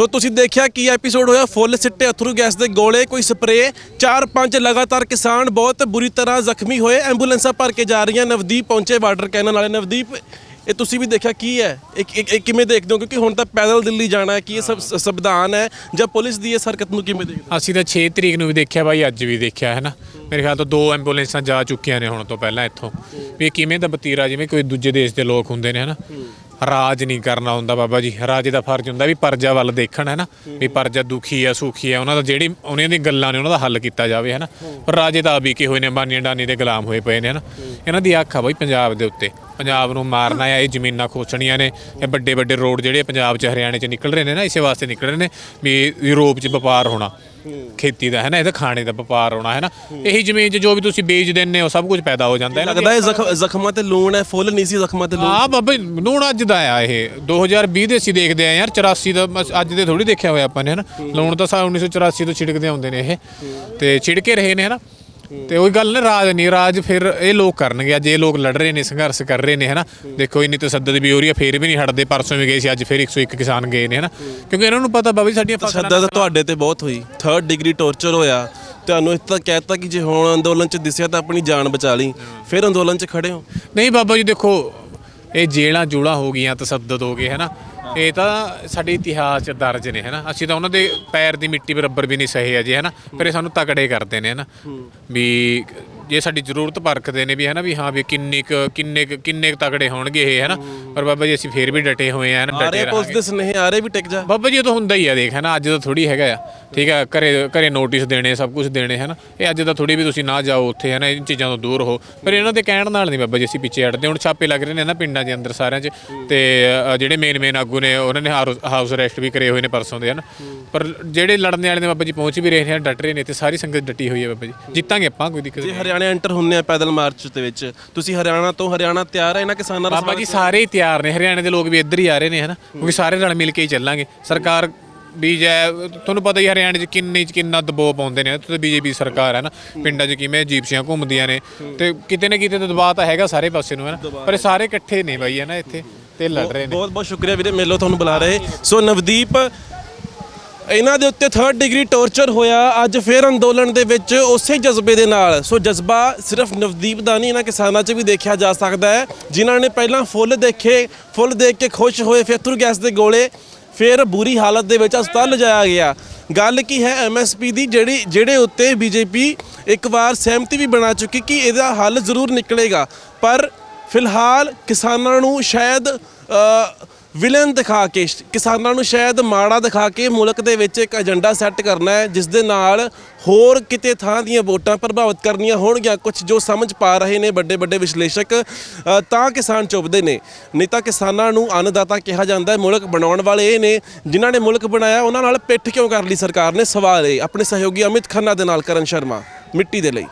ਸੋ ਤੁਸੀਂ ਦੇਖਿਆ ਕੀ ਐਪੀਸੋਡ ਹੋਇਆ? ਫੁੱਲ ਸਿੱਟੇ ਅਥਰੂ ਗੈਸ ਦੇ ਗੋਲੇ, ਕੋਈ ਸਪਰੇਅ ਚਾਰ ਪੰਜ ਲਗਾਤਾਰ ਕਿਸਾਨ ਬਹੁਤ ਬੁਰੀ ਤਰ੍ਹਾਂ ਜ਼ਖਮੀ ਹੋਏ। ਐਂਬੂਲੈਂਸਾਂ ਭਰ ਕੇ ਜਾ ਰਹੀਆਂ, ਨਵਦੀਪ ਪਹੁੰਚੇ ਬਾਰਡਰ ਕੈਨਲ ਵਾਲੇ। ਨਵਦੀਪ, ਇਹ ਤੁਸੀਂ ਵੀ ਦੇਖਿਆ ਕੀ ਹੈ? ਇਹ ਇਹ- ਕਿਵੇਂ ਦੇਖਦੇ ਹੋ? ਕਿਉਂਕਿ ਹੁਣ ਤਾਂ ਪੈਦਲ ਦਿੱਲੀ ਜਾਣਾ ਹੈ, ਕੀ ਇਹ ਸਭ ਸੰਵਿਧਾਨ ਹੈ? ਜਾਂ ਪੁਲਿਸ ਦੀ ਇਸ ਹਰਕਤ ਨੂੰ ਕਿਵੇਂ ਦੇਖਦੇ ਅਸੀਂ ਤਾਂ 6 ਤਰੀਕ ਨੂੰ ਵੀ ਦੇਖਿਆ ਬਾਈ, ਅੱਜ ਵੀ ਦੇਖਿਆ, ਹੈ ਨਾ? ਮੇਰੇ ਖਿਆਲ ਤੋਂ ਦੋ ਐਂਬੂਲੈਂਸਾਂ ਜਾ ਚੁੱਕੀਆਂ ਨੇ ਹੁਣ ਤੋਂ ਪਹਿਲਾਂ ਇੱਥੋਂ। ਵੀ ਇਹ ਕਿਵੇਂ ਦਾ ਬਤੀਰਾ, ਜਿਵੇਂ ਕੋਈ ਦੂਜੇ ਦੇਸ਼ ਦੇ ਲੋਕ ਹੁੰਦੇ ਨੇ ਹਨਾ ਰਾਜ ਨਹੀਂ ਕਰਨਾ ਹੁੰਦਾ ਬਾਬਾ ਜੀ। ਰਾਜ ਦਾ ਫਰਜ਼ ਹੁੰਦਾ ਵੀ ਪਰਜਾ ਵੱਲ ਦੇਖਣ ਹੈ ਨਾ? ਵੀ ਪਰਜਾ ਦੁਖੀ ਆ ਸੁਖੀ ਆ ਉਹਨਾਂ ਦਾ ਜਿਹੜੀ ਉਹਨਾਂ ਦੀਆਂ ਗੱਲਾਂ ਨੇ ਉਹਨਾਂ ਦਾ ਹੱਲ ਕੀਤਾ ਜਾਵੇ ਹੈ ਨਾ? ਪਰ ਰਾਜੇ ਤਾਂ ਵੀ ਕੀ ਹੋਏ ਨੇ ਬਾਨੀਆਂ ਡਾਨੀ ਦੇ ਗੁਲਾਮ ਹੋਏ ਪਏ ਨੇ ਹੈ ਨਾ? ਇਹਨਾਂ ਦੀ ਅੱਖ ਆ ਬਾਈ ਪੰਜਾਬ ਦੇ ਉੱਤੇ। ਪੰਜਾਬ ਨੂੰ ਮਾਰਨਾ ਆ ਇਹ ਜ਼ਮੀਨਾਂ ਖੋਸਣੀਆਂ ਨੇ ਇਹ ਵੱਡੇ ਵੱਡੇ ਰੋਡ ਜਿਹੜੇ ਪੰਜਾਬ 'ਚ ਹਰਿਆਣੇ 'ਚ ਨਿਕਲ ਰਹੇ ਨੇ ਨਾ ਇਸੇ ਵਾਸਤੇ ਨਿਕਲ ਰਹੇ ਨੇ ਵੀ ਯੂਰਪ 'ਚ ਵਪਾਰ ਹੋਣਾ ਖੇਤੀ ਦਾ ਹੈ ਨਾ ਇਹਦਾ ਖਾਣੇ ਦਾ ਵਪਾਰ ਹੋਣਾ ਹੈ ਨਾ। ਇਹੀ ਜ਼ਮੀਨ 'ਚ ਜੋ ਵੀ ਤੁਸੀਂ ਬੀਜ ਦਿੰਨੇ ਹੋ ਸਭ ਕੁਝ ਪੈਦਾ ਹੋ ਜਾਂਦਾ ਹੈ ਨਾ। ਲੱਗਦਾ ਹੈ ਜ਼ਖ- ਜ਼ਖਮਾਂ ਤੇ ਲੂਣ ਹੈ ਫੁੱਲ ਨਹੀਂ ਸੀ ਜ਼ਖਮਾਂ ਤੇ ਲੂਣ? ਹਾਂ ਬਾਬਾ ਲੂਣ ਅੱਜ ਦਾ ਆ ਇਹ 2020 ਦੇ ਅਸੀਂ ਦੇਖਦੇ ਆ ਯਾਰ 84 ਦਾ ਅੱਜ ਦੇ ਥੋੜੀ ਦੇਖਿਆ ਹੋਇਆ ਆਪਾਂ ਨੇ ਹਨਾ ਲੂਣ ਤਾਂ ਸਾ 1984 ਤੋਂ ਛਿੜਕਦੇ ਆਉਂਦੇ ਨੇ ਇਹ ਤੇ ਛਿੜਕੇ ਰਹੇ ਨੇ ਹਨਾ ਤੇ ਉਹੀ ਗੱਲ ਨੇ ਰਾਜ ਨਹੀਂ ਰਾਜ ਫਿਰ ਇਹ ਲੋਕ ਕਰਨਗੇ। ਅੱਜ ਇਹ ਲੋਕ ਲੜ ਰਹੇ ਨੇ ਸੰਘਰਸ਼ ਕਰ ਰਹੇ ਨੇ ਹਨਾ। ਦੇਖੋ ਇੰਨੀ ਤਸੱਦਦ ਵੀ ਹੋ ਰਹੀ ਹੈ ਫੇਰ ਵੀ ਨਹੀਂ ਹਟਦੇ ਪਰਸੋਂ ਵੀ ਗਏ ਸੀ ਅੱਜ ਫਿਰ 101 ਕਿਸਾਨ ਗਏ ਨੇ ਹਨਾ। ਕਿਉਂਕਿ ਇਹਨਾਂ ਨੂੰ ਪਤਾ ਬਾਬਾ ਜੀ ਸਾਡੀਆਂ ਫਸਲਾਂ ਤਸ਼ੱਦਦ ਤੁਹਾਡੇ ਤੇ ਬਹੁਤ ਹੋਈ। 3rd ਡਿਗਰੀ ਟੌਰਚਰ ਹੋਇਆ। ਤੁਹਾਨੂੰ ਇਸ ਤਾਂ ਕਹਿਤਾ ਕਿ ਜੇ ਹੁਣ ਅੰਦੋਲਨ ਚ ਦਿਸਿਆ ਤਾਂ ਆਪਣੀ ਜਾਨ ਬਚਾ ਲਈ। ਫਿਰ ਅੰਦੋਲਨ ਚ ਖੜੇ ਹੋ। ਨਹੀਂ ਬਾਬਾ ਜੀ ਦੇਖੋ ਇਹ ਜੇਲਾਂ ਜੂੜਾ ਹੋ ਗਈਆਂ ਤਸੱਦਦ ਹੋ ਗਏ ਹੈ। ਨਾ ਇਹ ਤਾਂ ਸਾਡੇ ਇਤਿਹਾਸ 'ਚ ਦਰਜ ਨੇ ਹੈ ਨਾ ਅਸੀਂ ਤਾਂ ਉਹਨਾਂ ਦੇ ਪੈਰ ਦੀ ਮਿੱਟੀ ਬਰਾਬਰ ਵੀ ਨਹੀਂ ਸਹੇ ਅਜੇ ਹੈ। ਨਾ ਫਿਰ ਇਹ ਸਾਨੂੰ ਤਕੜੇ ਕਰਦੇ ਨੇ ਹੈ। ਨਾ ਵੀ ਜੇ ਸਾਡੀ ਜ਼ਰੂਰਤ ਪਰਖਦੇ ਨੇ ਵੀ ਹੈ ਨਾ ਵੀ ਹਾਂ ਵੀ ਕਿੰਨੇ ਕੁ ਕਿੰਨੇ ਕੁ- ਕਿੰਨੇ ਕੁ ਤਕੜੇ ਹੋਣਗੇ ਇਹ ਹੈ। ਨਾ ਪਰ ਬਾਬਾ ਜੀ ਅਸੀਂ ਫੇਰ ਵੀ ਡਟੇ ਹੋਏ ਆ ਨਾ ਡਟੇ ਪੁਲਿਸ ਰਹਾਂਗੇ। ਦੇ ਸਨੇਹ ਆਰੇ ਵੀ ਟਿਕ ਜਾ। ਬਾਬਾ ਜੀ ਇਹ ਤਾਂ ਹੁੰਦਾ ਹੀ ਆ ਦੇਖ ਹੈ ਨਾ ਅੱਜ ਤਾਂ ਥੋੜੀ ਹੈਗਾ ਆ ਠੀਕ ਹੈ ਘਰੇ ਘਰੇ ਨੋਟਿਸ ਦੇਣੇ ਸਭ ਕੁਝ ਦੇਣੇ ਹੈ ਨਾ ਇਹ ਅੱਜ ਤਾਂ ਥੋੜੀ ਵੀ ਤੁਸੀਂ ਨਾ ਜਾਓ ਉੱਥੇ ਹੈ ਨਾ ਇਹ ਚੀਜ਼ਾਂ ਤੋਂ ਦੂਰ ਹੋ ਪਰ ਇਹਨਾਂ ਦੇ ਕਹਿਣ ਨਾਲ ਨਹੀਂ ਬਾਬਾ ਜੀ ਅਸੀਂ ਪਿੱਛੇ ਹਟਦੇ ਹੁਣ ਛਾਪੇ ਲੱਗ ਰਹੇ ਨੇ ਨਾ ਪਿੰਡਾਂ ਦੇ ਅੰਦਰ ਸਾਰਿਆਂ 'ਚ ਤੇ ਅ, ਜਿਹੜੇ ਮੇਨ ਮੇਨ ਆਗੂ ਨੇ ਉਹਨਾਂ ਨੇ ਹਾਊਸ ਅਰੈਸਟ ਵੀ ਕਰੇ ਹੋਏ ਨੇ ਪਰਸੋਂ ਦੇ ਹਨ? ਪਰ ਜਿਹੜੇ ਲੜਨ ਵਾਲੇ ਨੇ ਬਾਬਾ ਜੀ ਪਹੁੰਚ ਵੀ ਰਹੇ ਨੇ ਡਟ ਰਹੇ ਨੇ ਤੇ ਸਾਰੀ ਸੰਗਤ ਡਟੀ ਹੋਈ ਹੈ ਬਾਬਾ ਜੀ। ਜਿੱਤਾਂਗੇ ਆਪਾਂ ਕੋਈ ਦਿੱਕਤ ਜੇ ਨਹੀਂ। ਹਰਿਆਣਾ ਐਂਟਰ ਹੁੰਨੇ ਆ ਪੈਦਲ ਮਾਰਚ ਦੇ ਵਿੱਚ। ਤੁਸੀਂ ਹਰਿਆਣਾ ਤੋਂ ਹਰਿਆਣਾ ਤਿਆਰ ਹੈ ਇਹਨਾਂ ਕਿਸਾਨਾਂ ਦਾ ਬਾਬਾ ਜੀ ਸਾਰੇ ਹੀ ਤਿਆਰ ਨੇ ਹਰਿਆਣੇ ਦੇ ਲੋਕ ਵੀ ਇੱਧਰ ਹੀ ਆ ਰਹੇ ਨੇ ਹਨਾ? ਕਿਉਂਕਿ ਸਾਰੇ ਨਾਲ ਮਿਲ ਕੇ ਹੀ ਚੱਲਾਂਗੇ। ਸਰਕਾਰ ਵੀ ਜੈ ਤੁਹਾਨੂੰ ਪਤਾ ਹੀ ਹਰਿਆਣੇ 'ਚ ਕਿੰਨੇ 'ਚ ਕਿੰਨਾ ਦਬਾਅ ਪਾਉਂਦੇ ਨੇ ਤੇ ਬੀਜੇਪੀ ਸਰਕਾਰ ਹੈ। ਨਾ ਪਿੰਡਾਂ 'ਚ ਕਿਵੇਂ ਜੀਪਸੀਆਂ ਘੁੰਮਦੀਆਂ ਨੇ। ਤੇ ਕਿਤੇ ਨਾ ਕਿਤੇ ਤਾਂ ਦਬਾਅ ਤਾਂ ਹੈਗਾ ਸਾਰੇ ਪਾਸੇ ਨੂੰ ਹੈ ਨਾ ਪਰ ਇਹ ਸਾਰੇ ਇਕੱਠੇ ਨੇ ਬਾਈ ਹੈ ਨਾ ਇੱਥੇ? ਤੇ ਲੜ ਰਹੇ ਨੇ। ਬਹੁਤ ਬਹੁਤ ਸ਼ੁਕਰੀਆ ਵੀਰੇ ਮੇਲੋ ਤੁਹਾਨੂੰ ਬੁਲਾ ਰਹੇ। ਸੋ ਨਵਦੀਪ ਇਹਨਾਂ ਦੇ ਉੱਤੇ 3rd ਡਿਗਰੀ ਟੌਰਚਰ ਹੋਇਆ। ਅੱਜ ਫੇਰ ਅੰਦੋਲਨ ਦੇ ਵਿੱਚ ਉਸੇ ਜਜ਼ਬੇ ਦੇ ਨਾਲ। ਸੋ ਜਜ਼ਬਾ ਸਿਰਫ ਨਵਦੀਪ ਦਾ ਨਹੀਂ, ਇਹਨਾਂ ਕਿਸਾਨਾਂ 'ਚ ਵੀ ਦੇਖਿਆ ਜਾ ਸਕਦਾ ਹੈ। ਜਿਨ੍ਹਾਂ ਨੇ ਪਹਿਲਾਂ ਫੁੱਲ ਦੇਖੇ, ਫੁੱਲ ਦੇਖ ਕੇ ਖੁਸ਼ ਹੋਏ ਫੇਤਰ ਗੈਸ ਦੇ ਗੋਲੇ, ਫਿਰ ਬੁਰੀ ਹਾਲਤ ਦੇ ਵਿੱਚ ਹਸਪਤਾਲ ਲਿਜਾਇਆ ਗਿਆ। ਗੱਲ ਕੀ ਹੈ ਐਮਐਸਪੀ ਦੀ, ਜਿਹੜੀ, ਜਿਹੜੇ ਉੱਤੇ ਬੀਜੇਪੀ ਇੱਕ ਵਾਰ ਸਹਿਮਤੀ ਵੀ ਬਣਾ ਚੁੱਕੀ ਕਿ ਇਹਦਾ ਹੱਲ ਜ਼ਰੂਰ ਨਿਕਲੇਗਾ। ਪਰ ਫਿਲਹਾਲ ਕਿਸਾਨਾਂ ਨੂੰ ਸ਼ਾਇਦ ਵਿਲਨ ਦਿਖਾ ਕੇ ਸ਼- ਕਿਸਾਨਾਂ ਨੂੰ ਸ਼ਾਇਦ ਮਾੜਾ ਦਿਖਾ ਕੇ ਮੁਲਕ ਦੇ ਵਿੱਚ ਇੱਕ ਏਜੰਡਾ ਸੈੱਟ ਕਰਨਾ ਹੈ ਜਿਸ ਦੇ ਨਾਲ ਹੋਰ ਕਿਤੇ ਥਾਂ ਦੀਆਂ ਵੋਟਾਂ ਪ੍ਰਭਾਵਿਤ ਕਰਨੀਆਂ ਹੋਣਗੀਆਂ ਕੁਝ ਜੋ ਸਮਝ ਪਾ ਰਹੇ ਨੇ ਵੱਡੇ ਵੱਡੇ ਵਿਸ਼ਲੇਸ਼ਕ ਅ, ਤਾਂ ਕਿਸਾਨ ਚੁੱਭਦੇ ਨੇ। ਨਹੀਂ ਤਾਂ ਕਿਸਾਨਾਂ ਨੂੰ ਅੰਨਦਾਤਾ ਕਿਹਾ ਜਾਂਦਾ ਹੈ ਮੁਲਕ ਬਣਾਉਣ ਵਾਲੇ ਇਹ ਨੇ ਜਿਨ੍ਹਾਂ ਨੇ ਮੁਲਕ ਬਣਾਇਆ ਉਹਨਾਂ ਨਾਲ ਪਿੱਠ ਕਿਉਂ ਕਰ ਲਈ ਸਰਕਾਰ ਨੇ? ਸਵਾਲ ਇਹ ਆਪਣੇ ਸਹਿਯੋਗੀ ਅਮਿਤ ਖੰਨਾ ਦੇ ਨਾਲ ਕਰਨ ਸ਼ਰਮਾ ਮਿੱਟੀ ਦੇ ਲਈ।